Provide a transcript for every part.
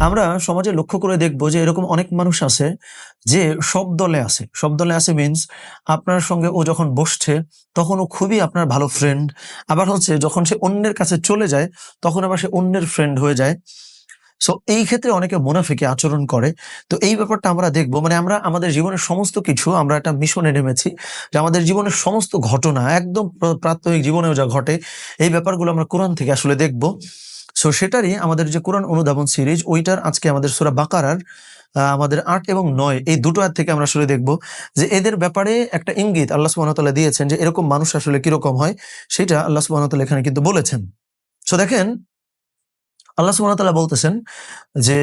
আমরা সমাজে লক্ষ্য করে দেখব যে এরকম অনেক মানুষ আছে যে সব দলে আছে। সব দলে আছে মিন্স আপনার সঙ্গে ও যখন বসছে, তখন ও খুবই আপনার ভালো ফ্রেন্ড আবার হচ্ছে যখন সে অন্যের কাছে চলে যায়, তখন আবার সে অন্যের ফ্রেন্ড হয়ে যায়। সো এই ক্ষেত্রে অনেকে মুনাফিকে আচরণ করে। তো এই ব্যাপারটা আমরা দেখব। মানে আমরা, আমাদের জীবনের সমস্ত কিছু আমরা একটা মিশনে নেমেছি যে আমাদের জীবনের সমস্ত ঘটনা, একদম প্র- প্রাত্যহিক জীবনেও যা ঘটে, এই ব্যাপারগুলো আমরা কোরআন থেকে আসলে দেখব। সো সেটারই আমাদের যে কোরআন অনুধাবন সিরিজ ওইটার আজকে আমাদের সুরা বাকারার আমাদের আট এবং নয়, এই দুটো আয়াত থেকে আমরা আসলে দেখব যে এদের ব্যাপারে একটা ইঙ্গিত আল্লাহ সুবহানাহু দিয়েছেন যে এরকম মানুষ আসলে কীরকম হয়, সেটা আল্লাহ সুবহানাহু এখানে কিন্তু বলেছেন। সো দেখেন, আল্লাহ বলতেছেন যে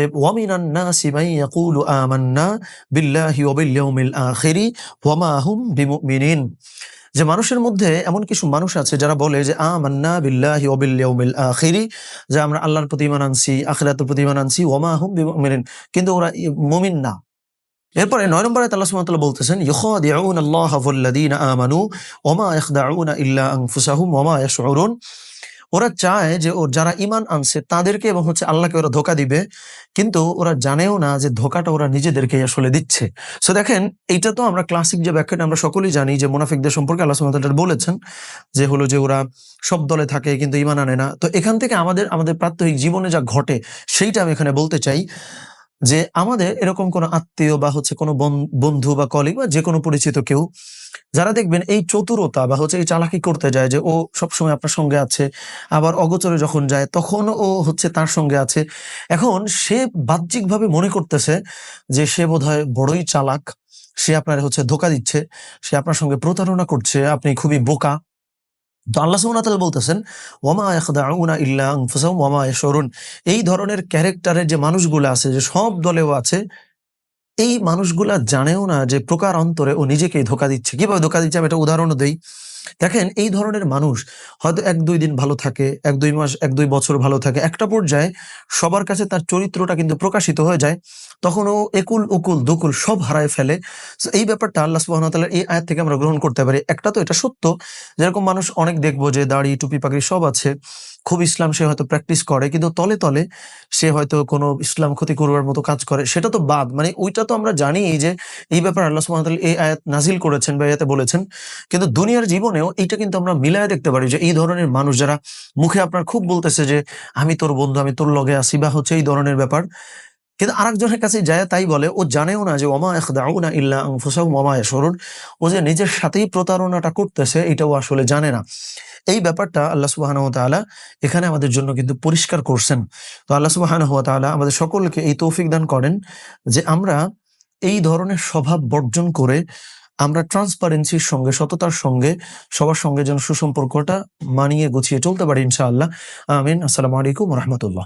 যে মানুষের মধ্যে এমন কিছু মানুষ আছে যারা বলে যে আমরা আল্লাহর প্রতি ঈমান আনছি, আখিরাতের প্রতি ঈমান আনছি ওমা হুম মেরেন কিন্তু ওরা মমিন না। এরপরে নয় নম্বরে সুবহানাহু বলতেছেন ইউখাদিউনা আল্লাহ ওয়াল্লাযীনা আমানু ওয়া মা ইয়াখদাউনা ইল্লা আনফুসাহুম ওয়া ওরা চায় যে ওর যারা ইমান আনছে তাদেরকে এবং হচ্ছে আল্লাহকে ওরা ধোকা দিবে, কিন্তু ওরা জানেও না যে ধোকাটা ওরা নিজেদেরকে আসলে দিচ্ছে। সো দেখেন, এইটা তো আমরা ক্লাসিক যে ব্যাখ্যাটা আমরা সকলেই জানি যে মুনাফিকদের সম্পর্কে আল্লাহ বলেছেন যে হলো যে ওরা সব দলে থাকে কিন্তু ইমান আনে না। তো এখান থেকে আমাদের আমাদের প্রাত্যহিক জীবনে যা ঘটে সেইটা আমি এখানে বলতে চাই। যে আমাদের এরকম কোনো আত্মীয় বা হচ্ছে কোনো বন- বন্ধু বা কলিগ বা যে কোনো পরিচিত কেউ, যারা দেখবেন এই চতুরতা বা হচ্ছে এই চালাকি করতে যায় যে ও সবসময় আপনার সঙ্গে আছে, আবার অগোচরে যখন যায় তখন ও হচ্ছে তার সঙ্গে আছে। এখন সে বাহ্যিকভাবে মনে করতেছে যে সে বোধহয় বড়ই চালাক, সে আপনার হচ্ছে ধোকা দিচ্ছে, সে আপনার সঙ্গে প্রতারণা করছে, আপনি খুবই বোকা তো আল্লাহ সৌনাতাল বলতেছেন ওমা এখদাউনা ইল্লা আনফুসাহুম এসরুন এই ধরনের ক্যারেক্টারের যে মানুষগুলো আছে, যে সব দলেও আছে, এই মানুষগুলা জানেও না যে প্রকার অন্তরে ও নিজেকে ধোকা দিচ্ছে। কীভাবে ধোকা দিচ্ছে? আমি একটা উদাহরণও দেই। দেখেন, এই ধরনের মানুষ হয়তো এক দুই দিন ভালো থাকে, এক দুই মাস, এক দুই বছর ভালো থাকে। একটা পর্যায়ে সবার কাছে তার চরিত্রটা কিন্তু প্রকাশিত হয়ে যায় তখন ও একুল, উকুল, দুকুল সব হারায় ফেলে। তো এই ব্যাপারটা আল্লাহ ওয়া এই আয়াত থেকে আমরা গ্রহণ করতে পারি। একটা তো এটা সত্য, যেরকম মানুষ অনেক দেখব যে দাড়ি, টুপি পাখি সব আছে খুব ইসলাম সে হয়তো প্র্যাকটিস করে, কিন্তু তলে তলে সে হয়তো কোনো ইসলাম ক্ষতি করবার মতো কাজ করে, সেটা তো বাদ। মানে ওইটা তো আমরা জানি যে, এই ব্যাপারে আল্লাহ ওয়া এই আয়াত নাজিল করেছেন বা এতে বলেছেন। কিন্তু দুনিয়ার জীবনেও এইটা কিন্তু আমরা মিলায় দেখতে পারি যে, এই ধরনের মানুষ যারা মুখে আপনার খুব বলতেছে যে, আমি তোর বন্ধু, আমি তোর লগে আছি বা হচ্ছে এই ধরনের ব্যাপার। কিন্তু আরেকজনের কাছে যায় তাই বলে, ও জানেও না যে, ওমা ইয়াখদাউনা ইল্লা আনফুসাহুম ওয়া মা ইয়াশউরুন ও যে নিজের সাথেই প্রতারণাটা করতেছে, এটাও আসলে জানে না। এই ব্যাপারটা আল্লাহ সুবহানাহু তালা এখানে আমাদের জন্য কিন্তু পরিষ্কার করছেন। তো আল্লাহ সুবহানাহু ওয়া তাআলা আমাদের সকলকে এই তৌফিক দান করেন যে আমরা এই ধরনের স্বভাব বর্জন করে আমরা ট্রান্সপারেন্সির সঙ্গে, সততার সঙ্গে, সবার সঙ্গে যেন সুসম্পর্কটা মানিয়ে গুছিয়ে চলতে পারি ইনশাআল্লাহ। আমিন। আসসালামু আলাইকুম রহমতুল্লাহ।